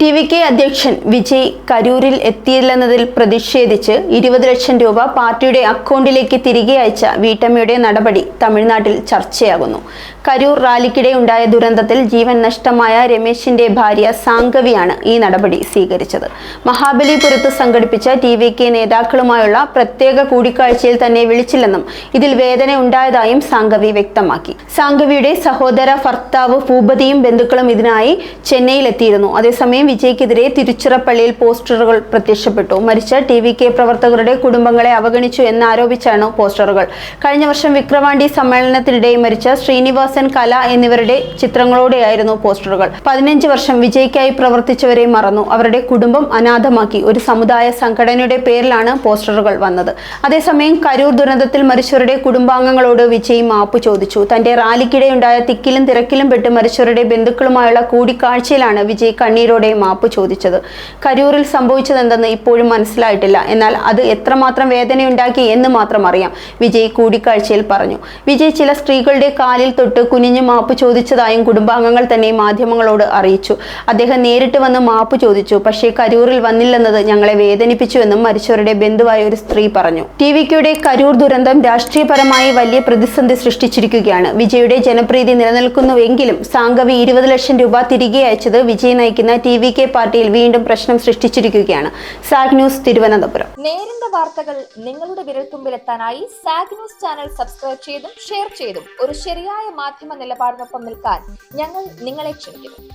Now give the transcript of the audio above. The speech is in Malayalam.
ടി വി കെ അധ്യക്ഷൻ വിജയ് കരൂരിൽ എത്തിയില്ലെന്നതിൽ പ്രതിഷേധിച്ച് ഇരുപത് ലക്ഷം രൂപ പാർട്ടിയുടെ അക്കൗണ്ടിലേക്ക് തിരികെ അയച്ച വീട്ടമ്മയുടെ നടപടി തമിഴ്നാട്ടിൽ ചർച്ചയാകുന്നു. കരൂർ റാലിക്കിടെ ഉണ്ടായ ദുരന്തത്തിൽ ജീവൻ നഷ്ടമായ രമേശിന്റെ ഭാര്യ സാംഗവിയാണ് ഈ നടപടി സ്വീകരിച്ചത്. മഹാബലിപുരത്ത് സംഘടിപ്പിച്ച ടി വി കെ നേതാക്കളുമായുള്ള പ്രത്യേക കൂടിക്കാഴ്ചയിൽ തന്നെ വിളിച്ചില്ലെന്നും ഇതിൽ വേദന ഉണ്ടായതായും സാംഗവി വ്യക്തമാക്കി. സാംഗവിയുടെ സഹോദര ഭർത്താവ് ഭൂപതിയും ബന്ധുക്കളും ഇതിനായി ചെന്നൈയിലെത്തിയിരുന്നു. അതേസമയം വിജയ്ക്കെതിരെ തിരുച്ചിറപ്പള്ളിയിൽ പോസ്റ്ററുകൾ പ്രത്യക്ഷപ്പെട്ടു. മരിച്ച ടി വി കെ പ്രവർത്തകരുടെ കുടുംബങ്ങളെ അവഗണിച്ചു എന്നാരോപിച്ചാണ് പോസ്റ്ററുകൾ. കഴിഞ്ഞ വർഷം വിക്രവാണ്ടി സമ്മേളനത്തിനിടെ മരിച്ച ശ്രീനിവാസൻ കല എന്നിവരുടെ ചിത്രങ്ങളോടെയായിരുന്നു പോസ്റ്ററുകൾ. പതിനഞ്ച് വർഷം വിജയ്ക്കായി പ്രവർത്തിച്ചവരെ മറന്നു. അവരുടെ കുടുംബം അനാഥമാക്കി. ഒരു സമുദായ സംഘടനയുടെ പേരിലാണ് പോസ്റ്ററുകൾ വന്നത്. അതേസമയം കരൂർ ദുരന്തത്തിൽ മരിച്ചവരുടെ കുടുംബാംഗങ്ങളോട് വിജയ് മാപ്പ് ചോദിച്ചു. തന്റെ റാലിക്കിടെയുണ്ടായ തിക്കിലും തിരക്കിലും പെട്ട് മരിച്ചവരുടെ ബന്ധുക്കളുമായുള്ള കൂടിക്കാഴ്ചയിലാണ് വിജയ് കണ്ണീരോടെ മാപ്പ് ചോദിച്ചത്. കരൂരിൽ സംഭവിച്ചതെന്തെന്ന് ഇപ്പോഴും മനസ്സിലായിട്ടില്ല. എന്നാൽ അത് എത്രമാത്രം വേദനയുണ്ടാക്കി എന്ന് മാത്രം അറിയാം വിജയ് കൂടിക്കാഴ്ചയിൽ പറഞ്ഞു. വിജയ് ചില സ്ത്രീകളുടെ കാലിൽ തൊട്ട് കുനിഞ്ഞു മാപ്പ് ചോദിച്ചതായും കുടുംബാംഗങ്ങൾ തന്നെ മാധ്യമങ്ങളോട് അറിയിച്ചു. അദ്ദേഹം നേരിട്ട് വന്ന് മാപ്പ് ചോദിച്ചു. പക്ഷേ കരൂരിൽ വന്നില്ലെന്നത് ഞങ്ങളെ വേദനിപ്പിച്ചുവെന്നും മരിച്ചവരുടെ ബന്ധുവായ ഒരു സ്ത്രീ പറഞ്ഞു. ടി വിക്കയുടെ കരൂർ ദുരന്തം രാഷ്ട്രീയപരമായി വലിയ പ്രതിസന്ധി സൃഷ്ടിച്ചിരിക്കുകയാണ്. വിജയുടെ ജനപ്രീതി നിലനിൽക്കുന്നുവെങ്കിലും സാംഗവി ഇരുപത് ലക്ഷം രൂപ തിരികെ അയച്ചത് വിജയ് നയിക്കുന്ന ടി വി കെ പാർട്ടിയിൽ വീണ്ടും പ്രശ്നം സൃഷ്ടിച്ചിരിക്കുകയാണ്. സാഗ് ന്യൂസ് തിരുവനന്തപുരം. നേരിന്റെ വാർത്തകൾ നിങ്ങളുടെ വിരൽത്തുമ്പിലെത്താനായി സാഗ് ന്യൂസ് ചാനൽ സബ്സ്ക്രൈബ് ചെയ്തും ഷെയർ ചെയ്തും ഒരു ശരിയായ മാധ്യമ നിലപാടിനൊപ്പം നിൽക്കാൻ ഞങ്ങൾ നിങ്ങളെ ക്ഷണിക്കുന്നു.